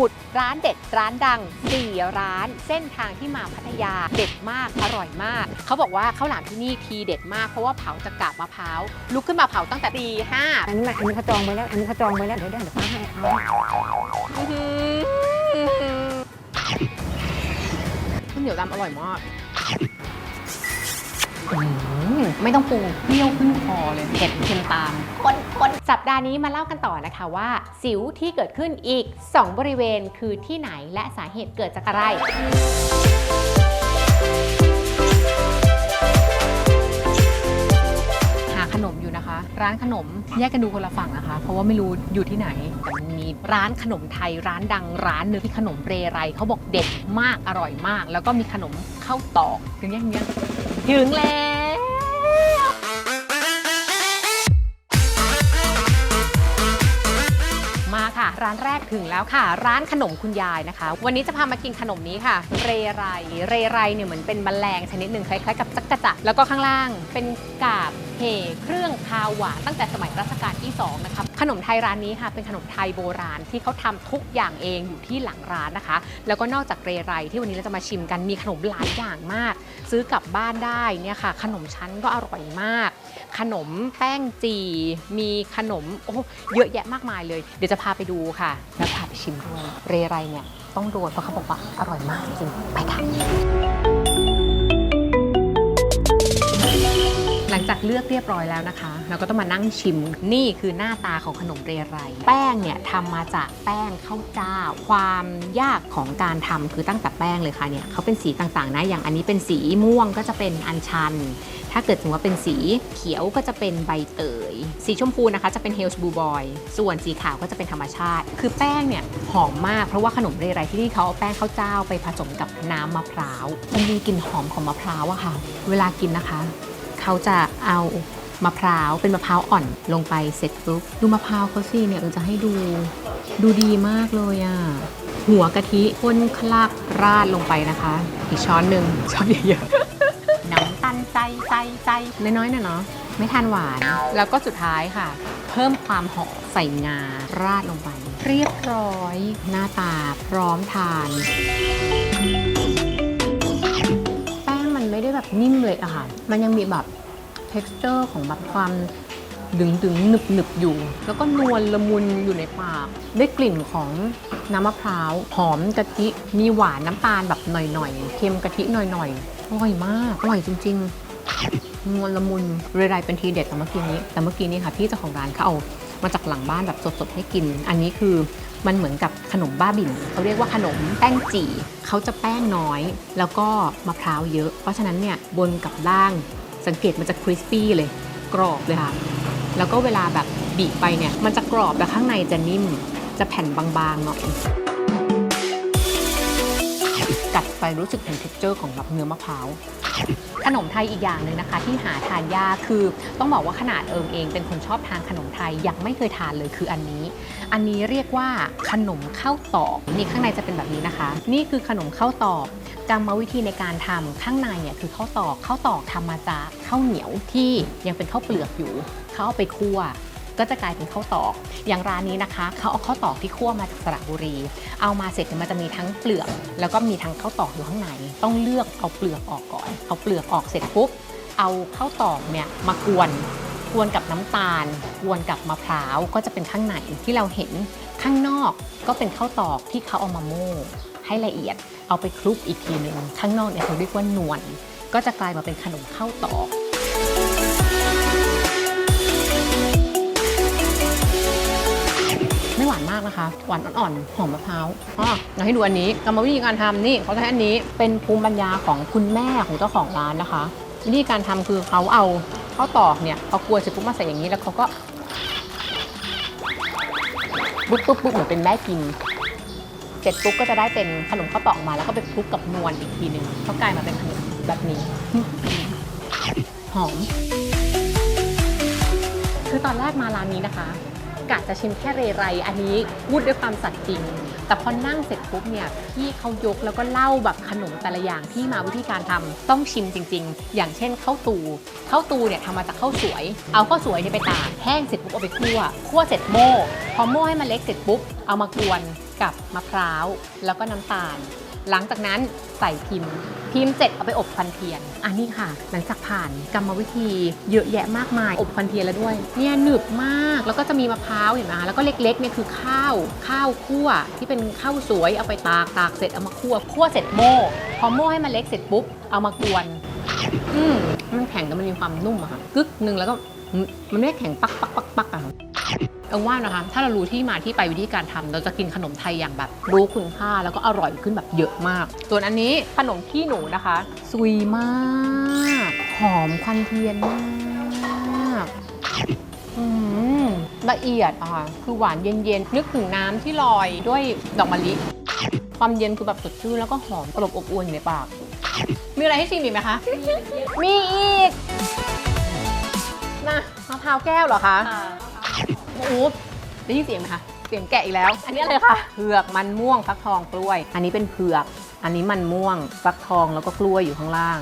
มุดร้านเด็ดร้านดัง 4 ร้านเส้นทางที่มาพัทยาเด็ดมากอร่อยมาก เขาบอกว่าข้าวหลามที่นี่ทีเด็ดมากเพราะว่าเผาจากกาบมะพร้าวลุกขึ้นมาเผาตั้งแต่ตีห้าอันนี้มันอันนี้เขาจองไว้แล้วอันนี้เขาจองไว้แล้วเดี๋ยวเดี๋ยวเดี๋ยวป้าให้เอาข้าวเหนียวดำอร่อยมาก อื้อหือไม่ต้องปรุงเปรี้ยวขึ้นคอเลยเผ็ดเค็มตามคนคนสัปดาห์นี้มาเล่ากันต่อนะคะว่า สิวที่เกิดขึ้นอีก 2 บริเวณคือที่ไหนและสาเหตุเกิดจากอะไรหาขนมอยู่นะคะ ร้านขนมแยกกันดูคนละฝั่งนะคะ เพราะว่าไม่รู้อยู่ที่ไหนแต่มันมีร้านขนมไทยร้านดังร้านหนึงที่ขนมเรไรเขาบอกเด็ดมากอร่อยมาก แล้วก็มีขนมข้าวตอกถึงยังยังถึงแล้ว ร้านแรกถึงแล้วค่ะ ร้านขนมคุณยายนะคะ วันนี้จะพามากินขนมนี้ค่ะ เรไรเรไรเนี่ยเหมือนเป็นแมลงชนิดหนึ่งคล้ายๆกับจักรจั่แล้วก็ข้างล่างเป็นกาบเห่เครื่องคาวหวานตั้งแต่สมัยรัชกาลที่2นะคะขนมไทยร้านนี้ค่ะเป็นขนมไทยโบราณที่เขาทำทุกอย่างเองอยู่ที่หลังร้านนะคะ แล้วก็นอกจากเรไรที่วันนี้เราจะมาชิมกันมีขนมหลายอย่างมาก ซื้อกลับบ้านได้เนี่ยค่ะ ขนมชั้นก็อร่อยมาก ขนมแป้งจีมีขนมโอ้เยอะแยะมากมายเลย เดี๋ยวจะพาไปดูค่ะ แล้วพาไปชิมด้วย เรไรเนี่ยต้องโดนเพราะเขาบอกว่าอร่อยมากจริงไปค่ะ จากเลือกเรียบร้อยแล้วนะคะ เราก็ต้องมานั่งชิม นี่คือหน้าตาของขนมเรไร แป้งเนี่ยทำมาจากแป้งข้าวเจ้า ความยากของการทำคือตั้งแต่แป้งเลยค่ะเนี่ยเขาเป็นสีต่างๆนะ อย่างอันนี้เป็นสีม่วงก็จะเป็นอัญชัน ถ้าเกิดสมมติว่าเป็นสีเขียวก็จะเป็นใบเตย สีชมพูนะคะจะเป็นเฮลส์บูบอย ส่วนสีขาวก็จะเป็นธรรมชาติ คือแป้งเนี่ยหอมมากเพราะว่าขนมเรไรที่นี่เขาเอาแป้งข้าวเจ้าไปผสมกับน้ำมะพร้าว มันมีกลิ่นหอมของมะพร้าวอะค่ะ เวลากินนะคะ เขาจะเอามะพร้าวเป็นมะพร้าวอ่อนลงไปเสร็จปุ๊บดูมะพร้าวเขาสิเนี่ยเราจะให้ดูดูดีมากเลยอะหัวกะทิข้นคลักราดลงไปนะคะ อีกช้อนหนึ่งช้อนเยอะๆน้ำตาลใจใจใจน้อยๆนะเนาะไม่ทานหวาน แล้วก็สุดท้ายค่ะ เพิ่มความหอมใส่งาราดลงไป เรียบร้อย หน้าตาพร้อมทาน มันไม่ได้แบบนิ่มเลยอะค่ะ มันยังมีแบบ texture ของแบบความดึงดึงหนึบหนึบอยู่ แล้วก็นวลละมุนอยู่ในปาก ได้กลิ่นของน้ำมะพร้าว หอมกะทิ มีหวานน้ำตาลแบบหน่อยๆ เค็มกะทิหน่อยๆ อร่อยมาก อร่อยจริงๆนวลละมุนเรไรเป็นทีเด็ดแต่เมื่อกี้นี้ แต่เมื่อกี้นี้ค่ะพี่เจ้าของร้านเขาเอามาจากหลังบ้านแบบสดๆให้กิน อันนี้คือ มันเหมือนกับขนมบ้าบิ่นเขาเรียกว่าขนมแป้งจี่เขาจะแป้งน้อย แล้วก็มะพร้าวเยอะ เพราะฉะนั้นเนี่ยบนกับล่างสังเกตมันจะคริสปี้เลย กรอบเลยค่ะ แล้วก็เวลาแบบบีบไปเนี่ย มันจะกรอบแต่ข้างในจะนิ่ม จะแผ่นบางๆหน่อย กัดไปรู้สึกถึง texture ของแบบเนื้อมะพร้าวขนมไทยอีกอย่างหนึ่งนะคะ ที่หาทานยากคือต้องบอกว่าขนาดเอิมเอง เป็นคนชอบทานขนมไทยยังไม่เคยทานเลยคืออันนี้ อันนี้เรียกว่าขนมข้าวตอกนี่ข้างในจะเป็นแบบนี้นะคะ นี่คือขนมข้าวตอกกรรมวิธีในการทำข้างในเนี่ยคือข้าวตอกข้าวตอกทำมาจากข้าวเหนียวที่ยังเป็นข้าวเปลือกอยู่เขาเอาไปคั่ว ก็จะกลายเป็นข้าวตอก อย่างร้านนี้นะคะ เขาเอาข้าวตอกที่คั่วมาจากสระบุรี เอามาเสร็จมันจะมีทั้งเปลือก แล้วก็มีทั้งข้าวตอกอยู่ข้างใน ต้องเลือกเอาเปลือกออกก่อน เอาเปลือกออกเสร็จปุ๊บ เอาข้าวตอกเนี่ยมากวนกวนกับน้ำตาลกวนกับมะพร้าวก็จะเป็นข้างในที่เราเห็นข้างนอกก็เป็นข้าวตอกที่เขาเอามาโม่ให้ละเอียด เอาไปคลุกอีกทีหนึ่งข้างนอกเนี่ยเขาเรียกว่านวลก็จะกลายมาเป็นขนมข้าวตอก ม่หวานมากนะคะ หวานอ่อนๆ หอมมะพร้าวอ๋ออยาให้ดูอันนี้กรรมวิธีการทำนี่เขาใช้อันนี้เป็นภูมิปัญญาของคุณแม่ของเจ้าของร้านนะคะวิธีการทำคือเขาเอาข้าวตอกเนี่ยพอกวเสร็จปุ๊บมาใส่อย่างนี้แล้วเขาก็ปุ๊บปุ๊บปุ๊บเหมือนเป็นแม่กินเสร็จปุ๊บก็จะได้เป็นขนมข้าวตอกมาแล้วก็ไปคลุกกับนวลอีกทีหนึ่งก็กลายมาเป็นขนมแบบนี้ หอม คือตอนแรกมาร้านนี้นะคะ กะจะชิมแค่เรไร อันนี้พูดด้วยความสัตย์จริง แต่พอนั่งเสร็จปุ๊บเนี่ยพี่เขายกแล้วก็เล่าแบบขนมแต่ละอย่างที่มาวิธีการทำต้องชิมจริง ๆ อย่างเช่นข้าวตูข้าวตูเนี่ยทำมาจากข้าวสวย เอาข้าวสวยเนี่ยไปตากแห้งเสร็จปุ๊บเอาไปคั่วคั่วเสร็จโม่พอโม่ให้มันเล็กเสร็จปุ๊บเอามากวนกับมะพร้าวแล้วก็น้ำตาล หลังจากนั้นใส่พิมพ์ พิมพ์เสร็จเอาไปอบควันเทียน อันนี้ค่ะ หลังจากผ่านกรรมวิธีเยอะแยะมากมาย อบควันเทียนแล้วด้วย เนี่ยหนึบมาก แล้วก็จะมีมะพร้าวเห็นไหมคะแล้วก็เล็กๆเนี่ยคือข้าว ข้าวคั่วที่เป็นข้าวสวยเอาไปตากตากเสร็จเอามาคั่วคั่วเสร็จโม่พอโม่ให้มันเล็กเสร็จปุ๊บเอามากวนอืมมันแข็งแต่มันมีความนุ่มอะค่ะกึกหนึ่งแล้วก็มันไม่แข็งปักปักปักปักอะ เออว่านะคะ ถ้าเรารู้ที่มาที่ไปวิธีการทำเราจะกินขนมไทยอย่างแบบ รู้คุณค่าแล้วก็อร่อยขึ้นแบบเยอะมาก ส่วนอันนี้ขนมขี้หนูนะคะซุยมาก หอมควันเทียนมากอืมละเอียดอะค่ะคือหวานเย็นๆ นึกถึงน้ำที่ลอยด้วยดอกมะลิ ความเย็นคือแบบสดชื่นแล้วก็หอมตลบอบอวนอยู่ในปาก มีอะไรให้ชิมอีกไหมคะ มีอีกนะมะพร้าวแก้วเหรอคะโอ้โหได้ยินเสียงไหมคะเสียงแกะอีกแล้ว อันนี้อะไรคะเผือกมันม่วงฟักทองกล้วย อันนี้เป็นเผือก อันนี้มันม่วงฟักทองแล้วก็กล้วยอยู่ข้างล่าง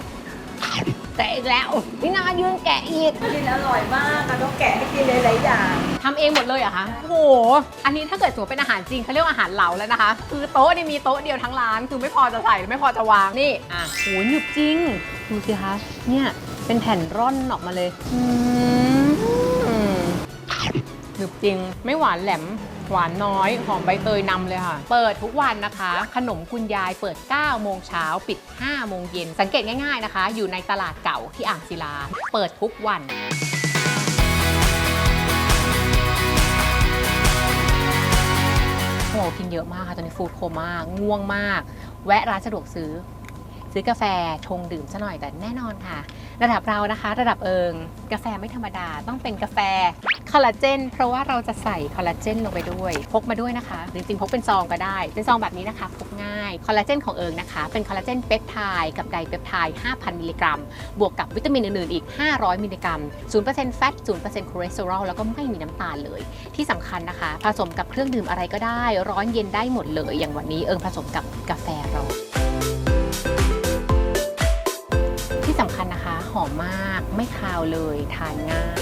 แกะอีกแล้วนี่นายืนแกะอีกกินอร่อยมากค่ะต้องแกะให้กินหลายๆอย่างทำเองหมดเลยเหรอะคะโอ้โห อันนี้ถ้าเกิดสมมติเป็นอาหารจริงเขาเรียกว่าอาหารเหลาแล้วนะคะ คือโต๊ะนี่มีโต๊ะเดียวทั้งร้าน คือไม่พอจะใส่ไม่พอจะวาง นี่ อะโหหนึบจริง ดูสิคะ เนี่ย เป็นแผ่นร่อนออกมาเลย อืม หนึบจริง ไม่หวานแหลม หวานน้อย หอมใบเตยนำเลยค่ะ เปิดทุกวันนะคะ ขนมคุณยายเปิด 9 โมงเช้า ปิด 5 โมงเย็น สังเกตง่ายๆนะคะ อยู่ในตลาดเก่าที่อ่างศิลา เปิดทุกวันโอ้โหกินเยอะมากค่ะ ตอนนี้ฟูดโคม่าง่วงมาก แวะร้านสะดวกซื้อ ซื้อกาแฟชงดื่มซะหน่อยแต่แน่นอนค่ะ ระดับเรานะคะ ระดับเอิงกาแฟไม่ธรรมดาต้องเป็นกาแฟคอลลาเจนเพราะว่าเราจะใส่คอลลาเจนลงไปด้วย พกมาด้วยนะคะจริงๆพกเป็นซองก็ได้ เป็นซองแบบนี้นะคะ พกง่ายคอลลาเจนของเอิงนะคะ เป็นคอลลาเจนเปปไทด์กับไดเปปไทด์5,000 มิลลิกรัม บวกกับวิตามินอื่นๆอีก 500 มิลลิกรัม 0%แฟต 0%คอเลสเตอรอลแล้วก็ไม่มีน้ำตาลเลย ที่สำคัญนะคะ ผสมกับเครื่องดื่มอะไรก็ได้ ร้อนเย็นได้หมดเลย อย่างวันนี้เอิงผสมกับกาแฟเรา สำคัญนะคะ หอมมากไม่คาวเลยทานง่าย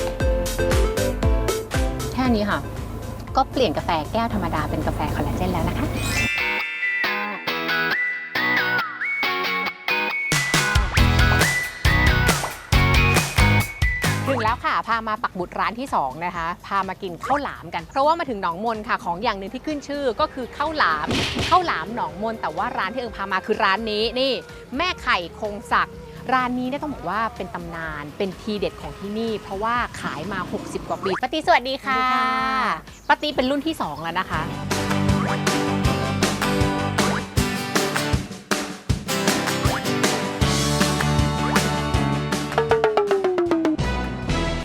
แค่นี้ค่ะ ก็เปลี่ยนกาแฟแก้วธรรมดาเป็นกาแฟคอลลาเจนแล้วนะคะถึงแล้วค่ะ พามาปักบุตรร้านที่ 2 นะคะ พามากินข้าวหลามกัน เพราะว่ามาถึงหนองมนค่ะ ของอย่างหนึ่งที่ขึ้นชื่อก็คือข้าวหลามข้าวหลามหนองมน แต่ว่าร้านที่เอิงพามาคือร้านนี้นี่ แม่ไข่คงศักดิ์ ร้านนี้เนี่ยต้องบอกว่าเป็นตำนานเป็นทีเด็ดของที่นี่ เพราะว่าขายมา 60 กว่าปีป้าตีสวัสดีค่ะสวัสดีค่ะป้าตีเป็นรุ่นที่ 2 แล้วนะคะ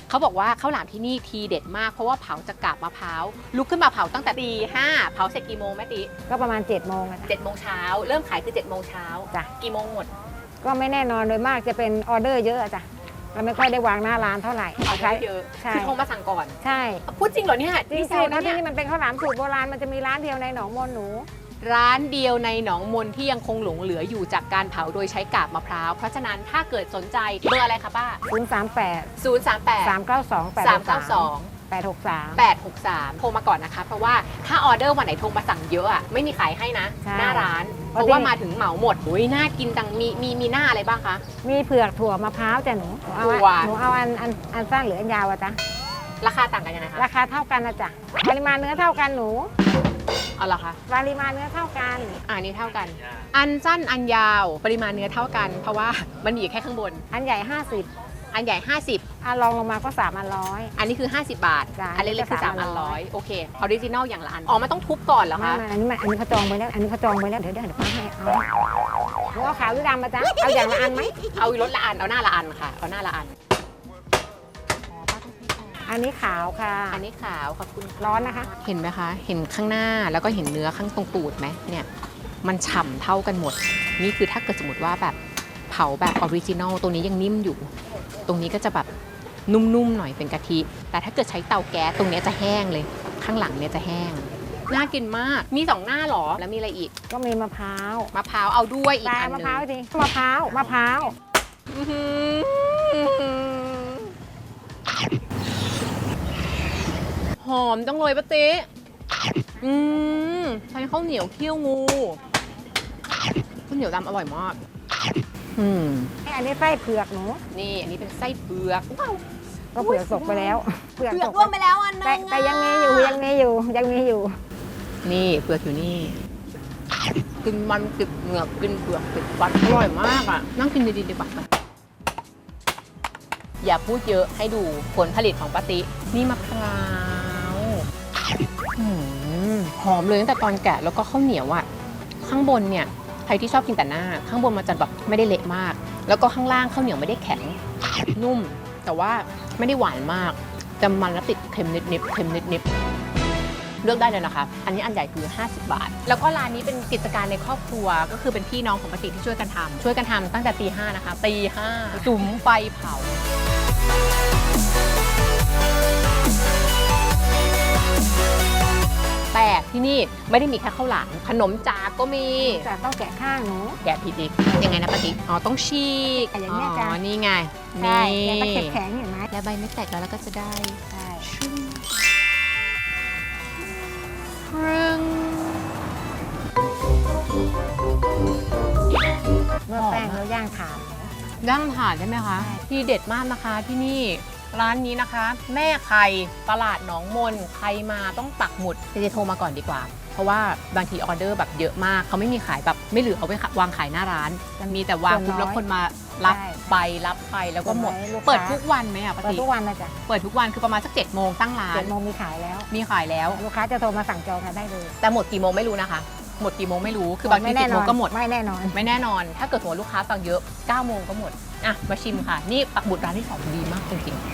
เขาบอกว่าข้าวหลามที่นี่ทีเด็ดมากเพราะว่าเผาจากกาบมะพร้าวลุกขึ้นมาเผาตั้งแต่ตีห้าเผาเสร็จกี่โมงแม่ติก็ประมาณ7จ็ดโมงอะจ้ะเจ็ดโมงเช้าเริ่มขายคือเจ็ดโมงเช้าจ้ะ กี่โมงหมด ก็ไม่แน่นอนโดยมากจะเป็นออเดอร์เยอะอะจ้ะเราไม่ค่อยได้วางหน้าร้านเท่าไหร่เอาใช้เยอะใช่คือโทรมาสั่งก่อน ใช่พูดจริงเหรอเนี่ยจริดีงเซๆลนะนะที่เนี่ยนี่มันเป็นข้าวหลามสูตรโบราณมันจะมีร้านเดียวในหนองมนหนู ร้านเดียวในหนองมนที่ยังคงหลงเหลืออยู่จากการเผาโดยใช้กาบมะพร้าว เพราะฉะนั้นถ้าเกิดสนใจเบอร์อะไรคะป้า0 3 8 0 3 8 3 9 2 8 3 9 2 8 6 3 863 โทรมาก่อนนะคะ เพราะว่าถ้าออเดอร์วันไหนโทรมาสั่งเยอะอะไม่มีขายให้นะ ใช่หน้าร้าน เพเพราะราะว่าที่ มาถึงเหมาหมดโอ้ยน่ากินจังมีมีมีหน้าอะไรบ้างคะ มีเผือกถั่วมะพร้าวจ้ะหนูหนูเอาถั่วอันหนูเอาอันอันอันสั้นหรืออันยาวอะจ๊ะราคาต่างกันยังไงคะราคาเท่ากันนะจ๊ะปริมาณเนื้อเท่ากันหนูเอาเหรอคะปริมาณเนื้อเท่ากันอันนี้เท่ากัน อันสั้นอันยาวปริมาณเนื้อเท่ากัน เพราะว่ามันมีอยู่แค่ข้างบน อันใหญ่ 50 อันใหญ่50อันรองลงมาก็3อันร้อยอันนี้คือ 50 บาท จ้ะอันเล็กๆคืออัน3นี้อันก็ร้อยโอเคออริจินอลอย่างละอันอ๋อมันต้องทุบก่อนเหรอไม่คะ ไม่อันนี้มันอันนี้เขาจองไว้แล้ว อันนี้เขาจองไว้แล้ว เดี๋ยวเดี๋ยวเดี๋ยวป้าให้เอาหนูเอาขาวหรือดำมาจ๊ะ เอาอย่างละอันไหมเอารถละอันเอาหน้าละอันค่ะ เอาหน้าละอัน อันนี้ขาวค่ะ อันนี้ขาวขอบคุณค่ะร้อนนะคะ เห็นไหมคะ เห็นข้างหน้าแล้วก็เห็นเนื้อข้างตรงตูดไหมเนี่ย มันฉ่ำเท่ากันหมด นี่คือถ้าเกิดสมมติว่าแบบ เผาแบบออริจินอลตรงนี้ยังนิ่มอยู่ ตรงนี้ก็จะแบบนุ่มๆหน่อยเป็นกะทิ แต่ถ้าเกิดใช้เตาแก๊สตรงเนี้ยจะแห้งเลย ข้างหลังเนี่ยจะแห้ง น่ากินมาก มีสองหน้าเหรอ แล้วมีอะไรอีก ก็มีมะพร้าว มะพร้าวเอาด้วยอีกตายอันหมะนึ่พร้าวงสิมะพร้าว มะพร้าวอื้อหือหอมจังเลยปะติอืมใช้ข้าวเหนียวเคี่ยวงูข้าวเหนียวดำอร่อยมาก อืมอันนี้ไส้เผือกหนูนี่อันนี้เป็นไส้เผือกว้าวก็เผือกสุกไปแล้วเผือกเผือกสุกร่วมไปแล้วอันนึแต่งแต่ยังมีอยู่ยังมีอยู่ยังมีอยู่ นี่เผือกอยู่นี่ กินมันติดเหงือกกินเผือกติดฟันอร่อยมากอะนั่งกินดีๆดีกว่าไปอย่าพูดเยอะให้ดูผลผลิตของป้าตินี่มะพร้าวอืมหอมเลยตั้งแต่ตอนแกะแล้วก็ข้าวเหนียวอะข้างบนเนี่ยใค รที่ชอบกินแต่หน้า ข้างบนมันจะแบบไม่ได้เละมาก แล้วก็ข้างล่างข้าวเหนียวไม่ได้แข็งนุ่ม แต่ว่าไม่ได้หวานมากจะมันแล้วติดเค็มนิดๆเค็มนิดๆเลือกได้เลยนะคะ อันนี้อันใหญ่คือ 50 บาท แล้วก็ร้านนี้เป็นกิจการในครอบครัว ก็คือเป็นพี่น้องของปฏิที่ช่วยกันทำช่วยกันทำตั้งแต่ตีห้านะคะ ตีห้าจุ๋มไฟเผา ที่นี่ไม่ได้มีแค่ข้าวหลามขนมจากก็มีแต่ต้องแกะข้างหนู แกะผิดอีกยังไงนะปฏิอ๋อต้องฉีกอะอย่างเงี้ยจ้ะอ๋อนี่ไงใช่นี่แกะตะเข็บแข็งเห็นไหมแล้วใบไม่แตกแล้วแล้วก็จะได้ใช่ชึ้งครึ่งเมื่อแป้งเราย่างถ่าน ย่างถ่านใช่ไหมคะ ใช่ ที่เด็ดมากนะคะที่นี่ ร้านนี้นะคะ แม่ไข่ตลาดหนองมน ใครมาต้องปักหมุดเจเจโทรมาก่อนดีกว่า เพราะว่าบางทีออเดอร์แบบเยอะมาก เขาไม่มีขายแบบไม่เหลือเอาไว้วางขายหน้าร้าน มีแต่วางปุ๊บแล้วคนมารับไปรับไปแล้วก็หมดลูค้าเปิดทุกวันไหมอะปเปิดฏิทุกวันนะจ๊ะเปิดทุกวันคือประมาณสักเจ็ดโมงตั้งร้าเจ็น ดโมงมีขายแล้ว มีขายแล้ว ลูกค้าจะโทรมาสั่งจองกันได้เลยแต่หมดกี่โมงไม่รู้นะคะ หมดกี่โมงไม่รู้ คือบางทีไม่สิแน่บนโมองนก็หมด ไม่แน่นอน ไม่แน่นอน ถ้าเกิดสมมติลูกค้าสั่งเยอะ9โมงก็หมด อะ มาชิมค่ะ นี่ปักบุตรร้านที่สองดีมากจริงๆ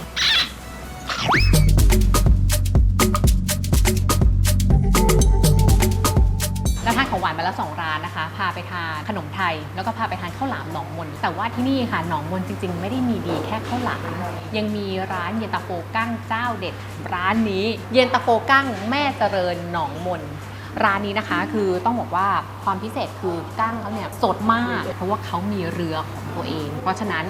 แล้วทานของหวานมาแล้วสองร้านนะคะ พาไปทานขนมไทย แล้วก็พาไปทานข้าวหลามหนองมน แต่ว่าที่นี่ค่ะหนองมนจริง ๆ ไม่ได้มีดีแค่ข้าวหลาม ยังมีร้านเย็นตาโฟกั้งเจ้าเด็ด ร้านนี้ เย็นตาโฟกั้งแม่เจริญหนองมน ร้านนี้นะคะคือต้องบอกว่าความพิเศษคือกั้งเขาเนี่ยสดมาก เพราะว่าเขามีเรือของตัวเอง เพราะฉะนั้น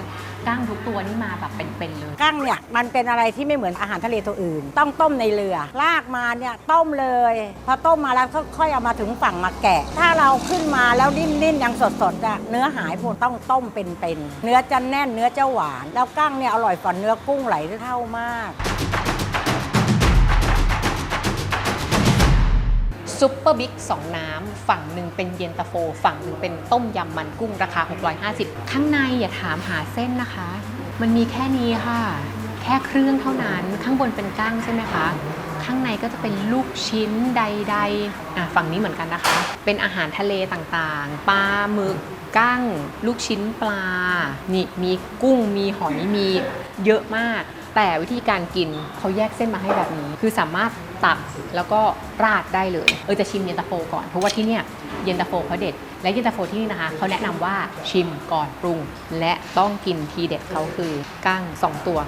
กั้งทุกตัวนี่มาแบบเป็นๆเลย กั้งเนี่ยมันเป็นอะไรที่ไม่เหมือนอาหารทะเลตัวอื่น ต้องต้มในเรือ ลากมาเนี่ยต้มเลย พอต้มมาแล้วก็ค่อยเอามาถึงฝั่งมาแกะ ถ้าเราขึ้นมาแล้วนิ่มๆยังสดๆอะเนื้อหายพวกต้องต้มเป็นๆเนื้อจะแน่นเนื้อจะหวาน แล้วกั้งเนี่ยอร่อยกว่าเนื้อกุ้งไหลเท่ามาก ซุปเปอร์บิ๊ก2น้ำ ฝั่งหนึ่งเป็นเย็นตาโฟ ฝั่งหนึ่งเป็นต้มยำมันกุ้งราคา 650 ข้างในอย่าถามหาเส้นนะคะ มันมีแค่นี้ค่ะ แค่เครื่องเท่านั้น ข้างบนเป็นกั้งใช่ไหมคะ ข้างในก็จะเป็นลูกชิ้นใดๆฝั่งนี้เหมือนกันนะคะ เป็นอาหารทะเลต่างๆ ปลาหมึกกั้ง ลูกชิ้นปลา นี่มีกุ้ง มีหอย มีเยอะมาก แต่วิธีการกินเขาแยกเส้นมาให้แบบนี้ คือสามารถ ตักแล้วก็ราดได้เลย เออจะชิมเย็นตาโฟก่อน เพราะว่าที่เนี่ยเย็นตาโฟเขาเด็ด และเย็นตาโฟที่นี่นะคะเขาแนะนำว่าชิมก่อนปรุง และต้องกินทีเด็ดเขาคือกั้งสองตัว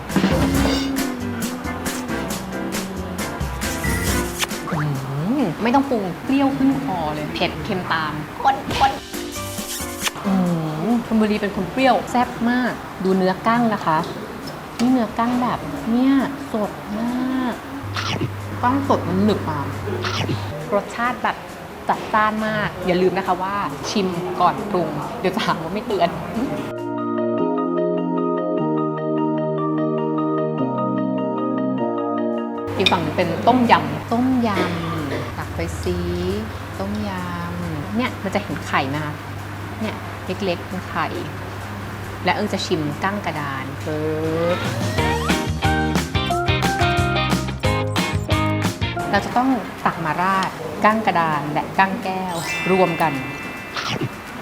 อืมไม่ต้องปรุงเปรี้ยวขึ้นคอเลย เผ็ดเค็มตามคนคนอืมชลบุรีเป็นคนเปรี้ยวแซ่บมาก ดูเนื้อกั้งนะคะ นี่เนื้อกั้งแบบเนี่ยสดมาก กั้งสดมันหนึบอะรสชาติแบบจัดจ้านมาก อย่าลืมนะคะว่าชิมก่อนปรุง เดี๋ยวจะหาว่าไม่เตือนอีกฝั่งหนึ่งเป็นต้มยำต้มยำตักไปซีต้มยำเนี่ยมันจะเห็นไข่นะคะเนี่ยเล็กๆเป็นไข่ และเออจะชิมกั้งกระดานปึ๊บ เราจะต้องตักมาราดกั้งกระดานและกั้งแก้วรวมกัน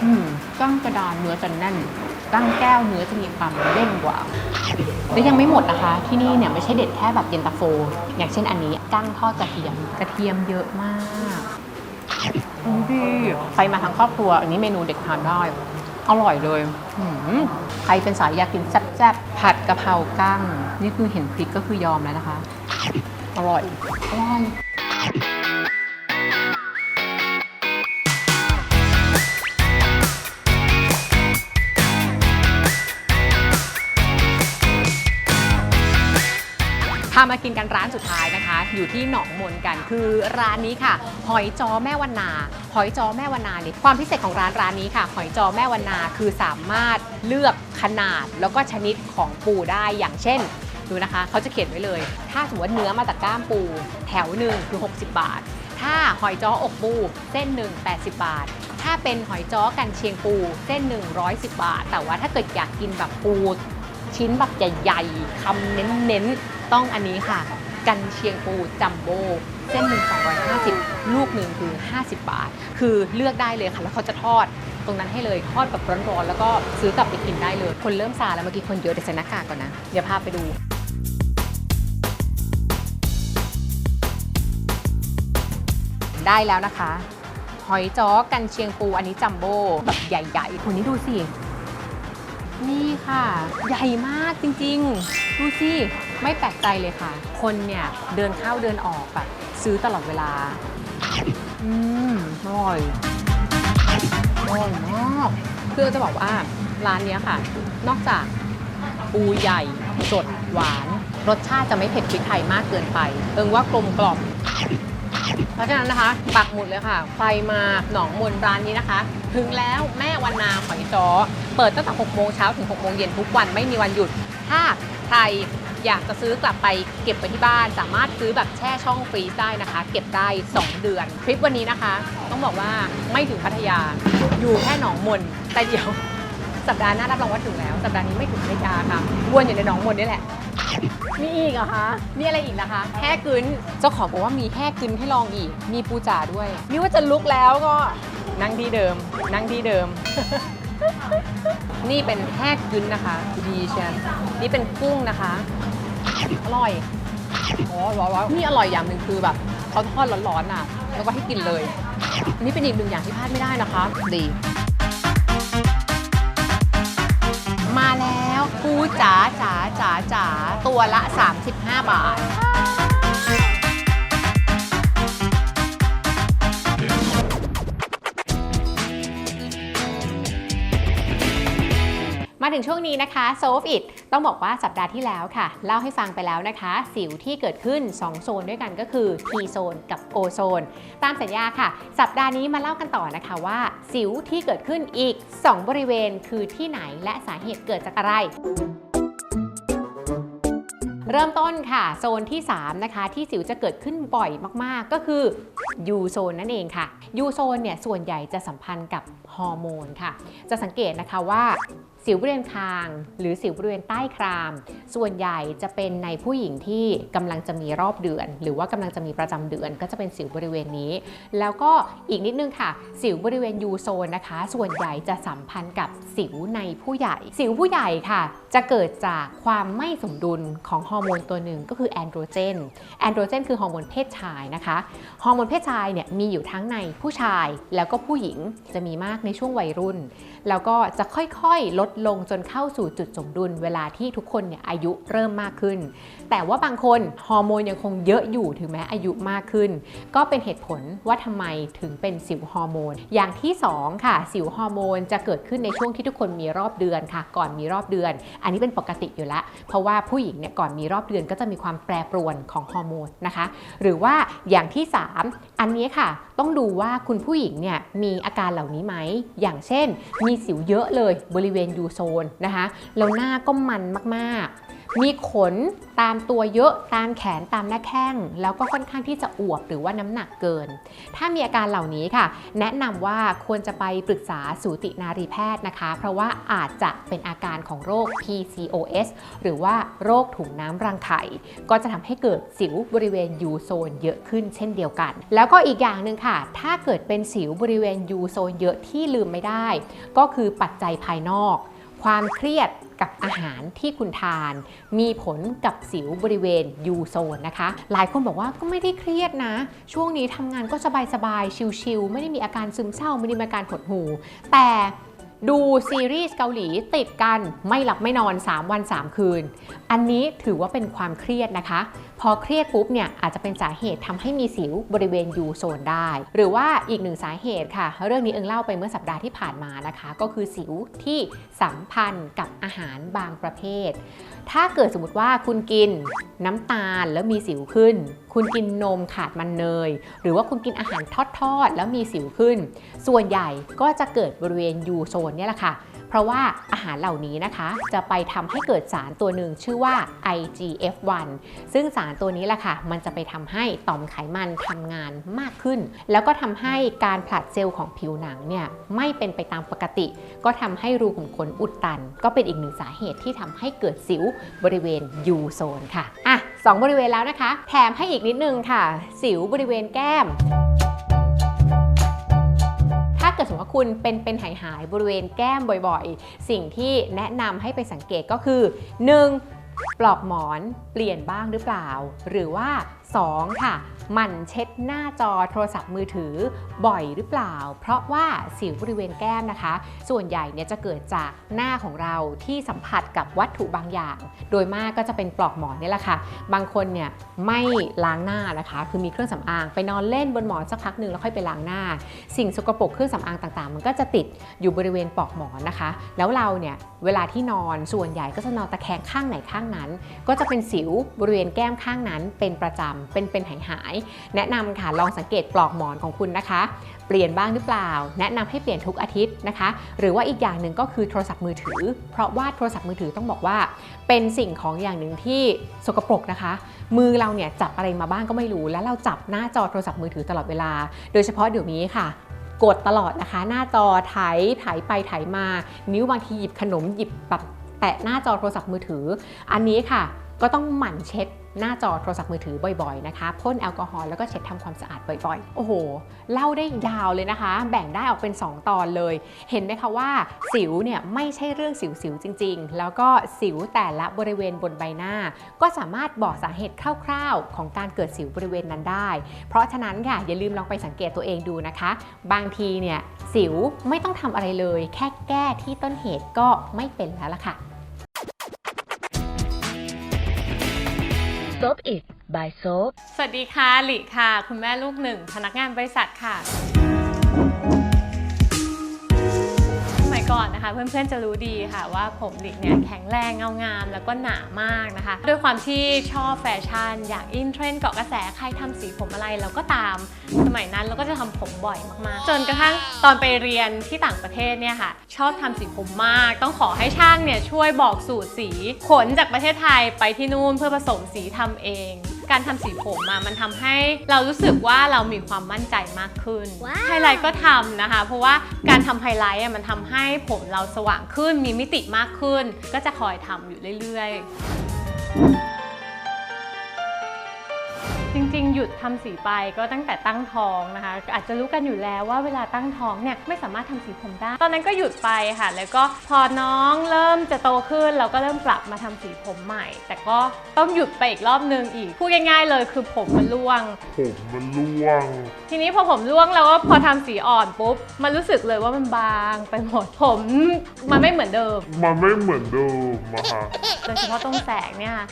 อืมกั้งกระดานเนื้อจะแน่นกั้งแก้วเนื้อจะมีความเด้งกว่าและยังไม่หมดนะคะ ที่นี่เนี่ยไม่ใช่เด็ดแค่แบบเย็นตาโฟ อย่างเช่นอันนี้กั้งทอดกระเทียมกระเทียมเยอะมากดูดิใครมาทั้งครอบครัว อันนี้เมนูเด็กทานได้อร่อยเลยหืมใครเป็นสายอยากกินแซ่บๆผัดกะเพรากั้ง นี่คือเห็นพริกก็คือยอมแล้วนะคะ อร่อย อร่อยทามากินกันร้านสุดท้ายนะคะ อยู่ที่หนองมนกันคือร้านนี้ค่ะ หอยจอแม่วันนา หอยจอแม่วันนาเนี่ยความพิเศษของร้านร้านนี้ค่ะ หอยจอแม่วันนาคือสามารถเลือกขนาดแล้วก็ชนิดของปูได้อย่างเช่น ดูนะคะเขาจะเขียนไว้เลย ถ้าสมมติว่าเนื้อมาจากก้ามปู แถวหนึ่งคือ 60 บาท ถ้าหอยจ้ออกปูเส้นหนึ่ง80 บาท ถ้าเป็นหอยจ้อกันเชียงปูเส้นหนึ่ง110 บาท แต่ว่าถ้าเกิดอยากกินแบบปูชิ้นแบบใหญ่ๆคำเน้นๆ ต้องอันนี้ค่ะ กันเชียงปูจัมโบ้เส้นหนึ่ง250 ลูกหนึ่งคือ 50 บาท คือเลือกได้เลยค่ะ แล้วเขาจะทอดตรงนั้นให้เลยทอดแบบร้อนๆ แล้วก็ซื้อกลับไปกินได้เลย คนเริ่มซาแล้วเมื่อกี้คนเยอะเดี๋ยวใส่หน้ากากก่อนนะ เดี๋ยวพาไปดู ได้แล้วนะคะ หอยจ้อกันเชียงปูอันนี้จัมโบ้แบบใหญ่ๆคนนี้ดูสิ นี่ค่ะ ใหญ่มากจริงๆ ดูสิไม่แปลกใจเลยค่ะ คนเนี่ยเดินเข้าเดินออกแบบซื้อตลอดเวลา อืมอร่อยอร่อยมากคือจะบอกว่าร้านนี้ค่ะ นอกจากปูใหญ่ สดหวาน รสชาติจะไม่เผ็ดพริกไทยมากเกินไป เอิงว่ากลมกล่อม เพราะฉะนั้นนะคะปักหมุดเลยค่ะไปมาหนองมนร้านนี้นะคะ ถึงแล้วแม่วันนาหอยจ้อเปิดตั้งแต่6โมงเช้าถึง6โมงเย็นทุกวันไม่มีวันหยุด ถ้าใครอยากจะซื้อกลับไปเก็บไว้ที่บ้าน สามารถซื้อแบบแช่ช่องฟรีซได้นะคะ เก็บได้ 2 เดือนทริปวันนี้นะคะ ต้องบอกว่าไม่ถึงพัทยาอยู่แค่หนองมนแต่เดี๋ยว สัปดาห์หน้ารับรองว่าถึงแล้ว สัปดาห์นี้ไม่ถึงพัทยาค่ะวนอยู่ในหนองมนนี่แหละ มีอีกเหรอคะ มีอะไรอีกนะคะ แห่กึนเจ้าของบอกว่ามีแห่กึนให้ลองอีก มีปูจ่าด้วยนี่ว่าจะลุกแล้วก็นั่งที่เดิม นั่งที่เดิม นี่เป็นแห่กึนนะคะ ดีเชียนนี่เป็นกุ้งนะคะ อร่อยอ๋อร้อนๆนี่อร่อยอย่างหนึ่งคือแบบเขาทอดร้อนๆอะ แล้วก็ให้กินเลย อันนี้เป็นอีกหนึ่งอย่างที่พลาดไม่ได้นะคะ ดี จ๋าจ๋าจ๋าจ๋าตัวละ 35 บาท มาถึงช่วงนี้นะคะ s o f It ต้องบอกว่าสัปดาห์ที่แล้วค่ะ เล่าให้ฟังไปแล้วนะคะ สิวที่เกิดขึ้น 2 โซนด้วยกันก็คือ T โซนกับ O โซนตามสัญญาค่ะ สัปดาห์นี้มาเล่ากันต่อนะคะว่า สิวที่เกิดขึ้นอีก 2 บริเวณคือที่ไหนและสาเหตุเกิดจากอะไรเริ่มต้นค่ะ โซนที่ 3 นะคะ ที่สิวจะเกิดขึ้นบ่อยมากๆ ก็คือยูโซนนั่นเองค่ะยูโซนเนี่ยส่วนใหญ่จะสัมพันธ์กับฮอร์โมนค่ะ จะสังเกตนะคะว่า สิวบริเวณคาง หรือสิวบริเวณใต้คราม ส่วนใหญ่จะเป็นในผู้หญิงที่กำลังจะมีรอบเดือน หรือว่ากำลังจะมีประจำเดือน ก็จะเป็นสิวบริเวณนี้ แล้วก็อีกนิดนึงค่ะ สิวบริเวณยูโซนนะคะ ส่วนใหญ่จะสัมพันธ์กับสิวในผู้ใหญ่ สิวผู้ใหญ่ค่ะจะเกิดจากความไม่สมดุลของฮอร์โมนตัวหนึ่งก็คือแอนโดรเจน แอนโดรเจนคือฮอร์โมนเพศชายนะคะ ฮอร์โมนเพศชายเนี่ยมีอยู่ทั้งในผู้ชายแล้วก็ผู้หญิงจะมีมากในช่วงวัยรุ่น แล้วก็จะค่อยๆ ลดลงจนเข้าสู่จุดสมดุล เวลาที่ทุกคนเนี่ยอายุเริ่มมากขึ้น แต่ว่าบางคนฮอร์โมนยังคงเยอะอยู่ถึงแม้อายุมากขึ้น ก็เป็นเหตุผลว่าทำไมถึงเป็นสิวฮอร์โมน อย่างที่ 2 ค่ะ สิวฮอร์โมนจะเกิดขึ้นในช่วงที่ทุกคนมีรอบเดือนค่ะ ก่อนมีรอบเดือน อันนี้เป็นปกติอยู่แล้ว เพราะว่าผู้หญิงเนี่ยก่อนมีรอบเดือนก็จะมีความแปรปรวนของฮอร์โมนนะคะ หรือว่าอย่างที่ 3 อันนี้ค่ะ ต้องดูว่าคุณผู้หญิงเนี่ยมีอาการเหล่านี้ไหม อย่างเช่น มีสิวเยอะเลยบริเวณยูโซนนะคะ แล้วหน้าก็มันมากๆ มีขนตามตัวเยอะตามแขนตามหน้าแข้ง แล้วก็ค่อนข้างที่จะอวบหรือว่าน้ำหนักเกิน ถ้ามีอาการเหล่านี้ค่ะ แนะนำว่าควรจะไปปรึกษาสูตินารีแพทย์นะคะ เพราะว่าอาจจะเป็นอาการของโรค PCOS หรือว่าโรคถุงน้ำรังไข่ ก็จะทำให้เกิดสิวบริเวณยูโซนเยอะขึ้นเช่นเดียวกัน แล้วก็อีกอย่างหนึ่งค่ะ ถ้าเกิดเป็นสิวบริเวณยูโซนเยอะที่ลืมไม่ได้ ก็คือปัจจัยภายนอก ความเครียดกับอาหารที่คุณทาน มีผลกับสิวบริเวณยูโซนนะคะ หลายคนบอกว่าก็ไม่ได้เครียดนะ ช่วงนี้ทำงานก็สบายๆ ชิลๆ ไม่ได้มีอาการซึมเศร้า ไม่ได้มีอาการหดหู่แต่ดูซีรีส์เกาหลีติดกันไม่หลับไม่นอน 3 วัน 3 คืน อันนี้ถือว่าเป็นความเครียดนะคะ พอเครียดปุ๊บเนี่ยอาจจะเป็นสาเหตุทำให้มีสิวบริเวณยูโซนได้ หรือว่าอีกหนึ่งสาเหตุค่ะ เรื่องนี้เอิงเล่าไปเมื่อสัปดาห์ที่ผ่านมานะคะ ก็คือสิวที่สัมพันธ์กับอาหารบางประเภท ถ้าเกิดสมมติว่าคุณกินน้ำตาลแล้วมีสิวขึ้น คุณกินนมขาดมันเนย หรือว่าคุณกินอาหารทอดๆแล้วมีสิวขึ้น ส่วนใหญ่ก็จะเกิดบริเวณยูโซนเนี่ยแหละค่ะ เพราะว่าอาหารเหล่านี้นะคะ จะไปทำให้เกิดสารตัวหนึ่งชื่อว่า IGF-1 ซึ่งสารตัวนี้แหละค่ะ มันจะไปทำให้ต่อมไขมันทำงานมากขึ้น แล้วก็ทำให้การผลัดเซลล์ของผิวหนังเนี่ยไม่เป็นไปตามปกติ ก็ทำให้รูขุมขนอุดตัน ก็เป็นอีกหนึ่งสาเหตุที่ทำให้เกิดสิวบริเวณยูโซนค่ะอะสองบริเวณแล้วนะคะ แถมให้อีกนิดนึงค่ะ สิวบริเวณแก้ม เกิดสมมติว่าคุณเป็นเป็นหายหายๆบริเวณแก้มบ่อยๆ สิ่งที่แนะนำให้ไปสังเกตก็คือ 1. ปลอกหมอนเปลี่ยนบ้างหรือเปล่า หรือว่า 2. ค่ะ หมั่นเช็ดหน้าจอโทรศัพท์มือถือบ่อยหรือเปล่า เพราะว่าสิวบริเวณแก้มนะคะ ส่วนใหญ่เนี่ยจะเกิดจากหน้าของเราที่สัมผัสกับวัตถุบางอย่าง โดยมากก็จะเป็นปลอกหมอนนี่แหละค่ะ บางคนเนี่ยไม่ล้างหน้านะคะ คือมีเครื่องสำอางไปนอนเล่นบนหมอนสักพักหนึ่งแล้วค่อยไปล้างหน้า สิ่งสกปรกเครื่องสำอางต่างๆ มันก็จะติดอยู่บริเวณปลอกหมอนนะคะ แล้วเราเนี่ยเวลาที่นอนส่วนใหญ่ก็จะนอนตะแคงข้างไหนข้างนั้น ก็จะเป็นสิวบริเวณแก้มข้างนั้นเป็นประจำเป็นเป็นหายหายแนะนำค่ะลองสังเกตปลอกหมอนของคุณนะคะ เปลี่ยนบ้างหรือเปล่า แนะนำให้เปลี่ยนทุกอาทิตย์นะคะ หรือว่าอีกอย่างหนึ่งก็คือโทรศัพท์มือถือ เพราะว่าโทรศัพท์มือถือต้องบอกว่า เป็นสิ่งของอย่างหนึ่งที่สกปรกนะคะ มือเราเนี่ยจับอะไรมาบ้างก็ไม่รู้ แล้วเราจับหน้าจอโทรศัพท์มือถือตลอดเวลา โดยเฉพาะเดี๋ยวนี้ค่ะกดตลอดนะคะ หน้าจอไถไถไปไถมา นิ้วบางทีหยิบขนมหยิบแบบแตะหน้าจอโทรศัพท์มือถือ อันนี้ค่ะ ก็ต้องหมั่นเช็ด หน้าจอโทรศัพท์มือถือบ่อยๆนะคะพ่นแอลกอฮอล์แล้วก็เช็ดทำความสะอาดบ่อยๆ โอ้โหเล่าได้ยาวเลยนะคะ แบ่งได้ออกเป็น 2 ตอนเลย เห็นไหมคะว่าสิวเนี่ยไม่ใช่เรื่องสิวๆจริง ๆ แล้วก็สิวแต่ละบริเวณบนใบหน้า ก็สามารถบอกสาเหตุคร่าวๆ ของการเกิดสิวบริเวณนั้นได้ เพราะฉะนั้นค่ะอย่าลืมลองไปสังเกตตัวเองดูนะคะ บางทีเนี่ยสิวไม่ต้องทำอะไรเลย แค่แก้ที่ต้นเหตุก็ไม่เป็นแล้วล่ะค่ะ Soap It by Soap สวัสดีค่ะหลิค่ะ คุณแม่ลูกหนึ่ง พนักงานบริษัทค่ะ ก่อนนะคะ เพื่อนๆจะรู้ดีค่ะว่าผมหลิเนี่ยแข็งแรงเงางามแล้วก็หนามากนะคะ ด้วยความที่ชอบแฟชั่น อยากอินเทรนด์เกาะกระแสใครทำสีผมอะไรเราก็ตามสมัยนั้นเราก็จะทำผมบ่อยมากๆ จนกระทั่งตอนไปเรียนที่ต่างประเทศเนี่ยค่ะ ชอบทำสีผมมาก ต้องขอให้ช่างเนี่ยช่วยบอกสูตรสีขนจากประเทศไทยไปที่นู่นเพื่อผสมสีทำเอง การทำสีผมอะมันทำให้เรารู้สึกว่าเรามีความมั่นใจมากขึ้นไฮไลท์ก็ทำนะคะ เพราะว่าการทำไฮไลท์อะมันทำให้ผมเราสว่างขึ้นมีมิติมากขึ้น ก็จะคอยทำอยู่เรื่อยๆ จริงๆ หยุดทำสีไปก็ตั้งแต่ตั้งท้องนะคะ อาจจะรู้กันอยู่แล้วว่าเวลาตั้งท้องเนี่ยไม่สามารถทำสีผมได้ ตอนนั้นก็หยุดไปค่ะ แล้วก็พอน้องเริ่มจะโตขึ้น เราก็เริ่มกลับมาทำสีผมใหม่ แต่ก็ต้องหยุดไปอีกรอบนึงอีกพูดง่าย ๆ เลยคือผมมันร่วง ผมมันร่วง ทีนี้พอผมร่วงแล้วก็พอทำสีอ่อนปุ๊บมันรู้สึกเลยว่ามันบางไปหมดผมมันไม่เหมือนเดิม มันไม่เหมือนเดิมอะค่ะโดยเฉพาะตรงแสกเนี่ยค่ะ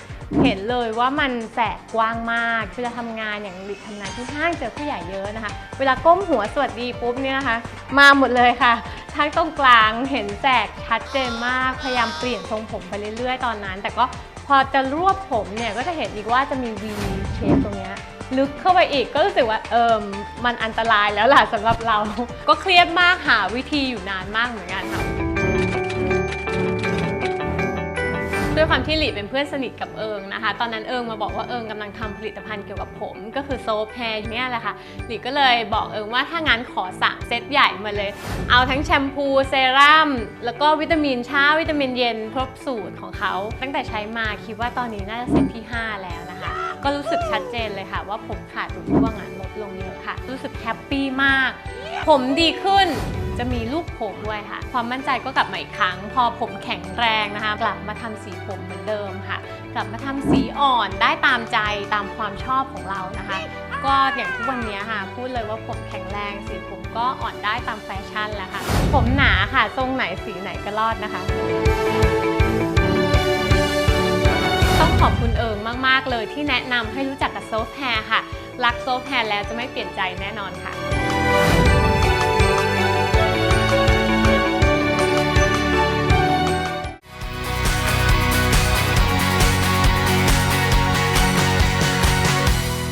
เห็นเลยว่ามันแสกกว้างมากเวลาทำงานอย่างหลีกทำงานที่ห้างเจอผู้ใหญ่เยอะนะคะ เวลาก้มหัวสวัสดีปุ๊บเนี่ยนะคะ มาหมดเลยค่ะ ทั้งตรงกลางเห็นแสกชัดเจนมาก พยายามเปลี่ยนทรงผมไปเรื่อย ๆ ตอนนั้น แต่ก็พอจะรวบผมเนี่ยก็จะเห็นอีกว่าจะมี V shape ตรงเนี้ยลึกเข้าไปอีกก็รู้สึกว่าเออมันอันตรายแล้วล่ะสำหรับเรา ก็เครียดมากหาวิธีอยู่นานมากเหมือนกันค่ะ ด้วยความที่หลีเป็นเพื่อนสนิทกับเอิงนะคะ ตอนนั้นเอิงมาบอกว่าเอิงกำลังทำผลิตภัณฑ์เกี่ยวกับผม ก็คือโซฟแฮร์เนี่ยแหละค่ะหลีก็เลยบอกเอิงว่าถ้างั้นขอสั่งเซตใหญ่มาเลย เอาทั้งแชมพูเซรั่มแล้วก็วิตามินเช้าวิตามินเย็นครบสูตรของเขา ตั้งแต่ใช้มาคิดว่าตอนนี้น่าจะเซตที่ 5 แล้วนะคะ ก็รู้สึกชัดเจนเลยค่ะ ว่าผมขาดหลุดร่วงอะลดลงเยอะค่ะ รู้สึกแฮปปี้มาก ผมดีขึ้น จะมีลูกผมด้วยค่ะ ความมั่นใจก็กลับมาอีกครั้ง พอผมแข็งแรงนะคะ กลับมาทำสีผมเหมือนเดิมค่ะ กลับมาทำสีอ่อนได้ตามใจตามความชอบของเรานะคะ ก็อย่างทุกวันนี้ค่ะ พูดเลยว่าผมแข็งแรงสีผมก็อ่อนได้ตามแฟชั่นแล้วค่ะ ผมหนาค่ะทรงไหนสีไหนก็รอดนะคะต้องขอบคุณเอิงมาก ๆ เลยที่แนะนำให้รู้จักกับโซฟแฮร์ค่ะ รักโซฟแฮร์แล้วจะไม่เปลี่ยนใจแน่นอนค่ะ